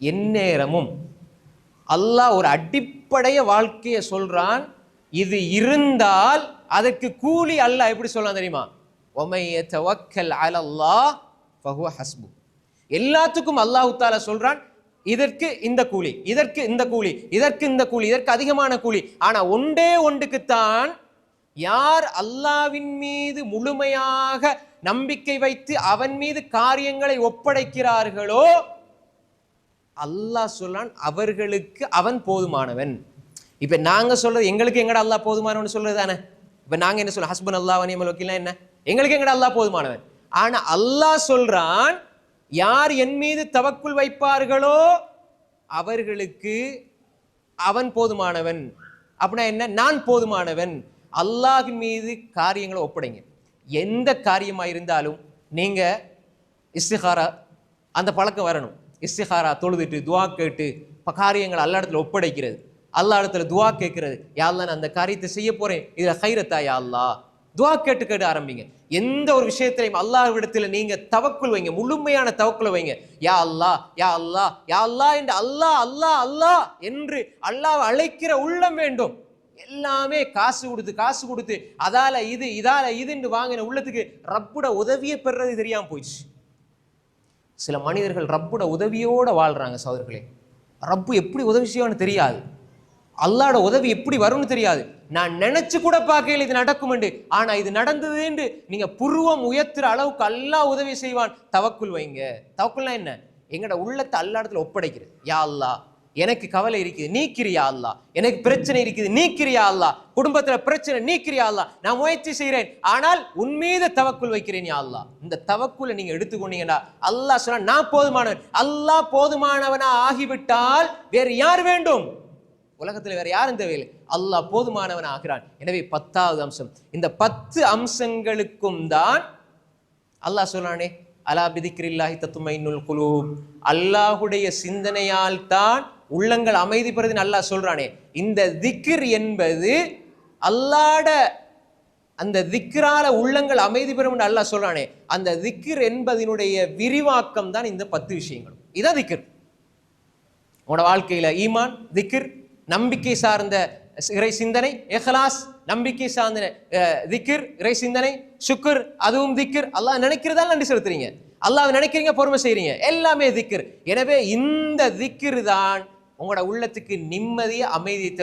எந்நேரமும். அல்லாஹ் ஒரு அடிப்படைய வாழ்க்கையை சொல்றான் இது இருந்தால் அதற்கு கூலி அல்லாஹ் எப்படி சொல்லலாம் தெரியுமா? ஒமைய தவக்கல் அலல்லாஹ் ஃபஹுவ ஹஸ்பு. எல்லாத்துக்கும் அல்லாஹு தாலா சொல்றான் இதற்கு இந்த கூலி இதற்கு இந்த கூலி இதற்கு இந்த கூலி இதற்கு அதிகமான கூலி. ஆனா ஒன்றே ஒன்றுக்குத்தான் யார் அல்லாவின் மீது முழுமையாக நம்பிக்கை வைத்து அவன் மீது காரியங்களை ஒப்படைக்கிறார்களோ அல்லாஹ் சொல்லான் அவர்களுக்கு அவன் போதுமானவன். இப்போ நாங்கள் சொல்கிறது எங்களுக்கு எங்கட அல்லாஹ் போதுமானவன் சொல்கிறது தானே? இப்போ நாங்கள் என்ன சொல்ல ஹஸ்பண்ட் அல்லாஹ் வனியமல் வக்கீல்லாம் என்ன? எங்களுக்கு எங்கட அல்லாஹ் போதுமானவன்? ஆனால் அல்லாஹ் சொல்கிறான் யார் என் மீது தவக்குள் வைப்பார்களோ அவர்களுக்கு அவன் போதுமானவன். அப்படின்னா என்ன? நான் போதுமானவன். அல்லாஹின் மீது காரியங்களை ஒப்படைங்க. எந்த காரியமாக இருந்தாலும் நீங்கள் இஸ்திகாரா அந்த பழக்கம் வரணும். இஸ்திகாரா தொழுதுட்டு துவா கேட்டு ப- காரியங்களை அல்லா இடத்துல ஒப்படைக்கிறது. அல்லா இடத்துல துவா கேட்கறது. யாழ்லா நான் அந்த காரியத்தை செய்ய போறேன். இதில் ஹைரத்தா யா துவா கேட்டு கேட்டு ஆரம்பிங்க. எந்த ஒரு விஷயத்திலையும் அல்லாஹ்விடத்தில் நீங்க தவக்குள் வைங்க. முழுமையான தவக்குள் வைங்க. யா அல்லாஹ் யா அல்லாஹ் யா அல்லா என்று அல்லாஹ் அல்லாஹ் அல்லாஹ் என்று அல்லாஹ் அழைக்கிற உள்ளம் வேண்டும். எல்லாமே காசு கொடுத்து காசு கொடுத்து அதால இது இதால இதுன்னு வாங்கின உள்ளத்துக்கு ரப்புட உதவியை பெறுறது தெரியாம போயிடுச்சு. சில மனிதர்கள் ரப்போட உதவியோடு வாழ்கிறாங்க சோதர்களே ரப்பு எப்படி உதவி செய்வான்னு தெரியாது. அல்லாட உதவி எப்படி வரும்னு தெரியாது. நான் நினைச்சு கூட பார்க்கையில் இது நடக்கும் என்று. ஆனா இது நடந்தது என்று நீங்க புருவம் உயர்த்துற அளவுக்கு அல்லா உதவி செய்வான். தவக்குள் வைங்க. தவக்குள்னா என்ன? எங்கட உள்ளத்தை அல்லா இடத்துல ஒப்படைக்கிறது. யா அல்லா எனக்கு கவலை இருக்குது. நீக்கிறியா அல்லா எனக்கு பிரச்சனை இருக்குது. நீக்கிறியா அல்லா குடும்பத்தில் பிரச்சனை நீக்கிறியா அல்லா நான் முயற்சி செய்கிறேன் ஆனால் உன் மீது தவக்குள் வைக்கிறேன் யா அல்லா இந்த தவக்குள்ள நீங்கள் எடுத்துக்கொண்டீங்கன்னா அல்லாஹ் சொன்னா நான் போதுமானவன். அல்லாஹ் போதுமானவனா ஆகிவிட்டால் வேறு யார் வேண்டும்? உலகத்துல வேற யாரும் தேவையில்லை. அல்லாஹ் போதுமானவன் ஆகிறான். எனவே பத்தாவது அம்சம். இந்த பத்து அம்சங்களுக்கும் தான் அல்லாஹ் சொல்றானே அலா பிதிக்கிரில்லாஹி தத்துமைனுல் குலூப். அல்லாஹுடைய சிந்தனையால் தான் உள்ளங்கள் அமைதி பெறுதுன்னு அல்லாஹ் சொல்கிறானே இந்த திக்ர் என்பது அல்லாட அந்த திக்ரால உள்ளங்கள் அமைதி பெறும் அல்லாஹ் சொல்கிறானே அந்த திக்ர் என்பதனுடைய விரிவாக்கம் தான் இந்த பத்து விஷயங்களும். இதான் திக்ர். உங்களோட வாழ்க்கையில் ஈமான் திக்ர் நம்பிக்கை சார்ந்த இறை சிந்தனை எஹலாஸ் நம்பிக்கை சார்ந்த திக்கிர் திக்ர் இறை சிந்தனை சுக்கர் அதுவும் திக்ர். அல்லாஹ் நினைக்கிறதா நன்றி செலுத்துறீங்க. அல்லாஹ் நினைக்கிறீங்க பொறுமை செய்கிறீங்க எல்லாமே திக்ர். எனவே இந்த திக்ர் தான் உங்களோட உள்ளத்துக்கு நிம்மதியை அமைதியை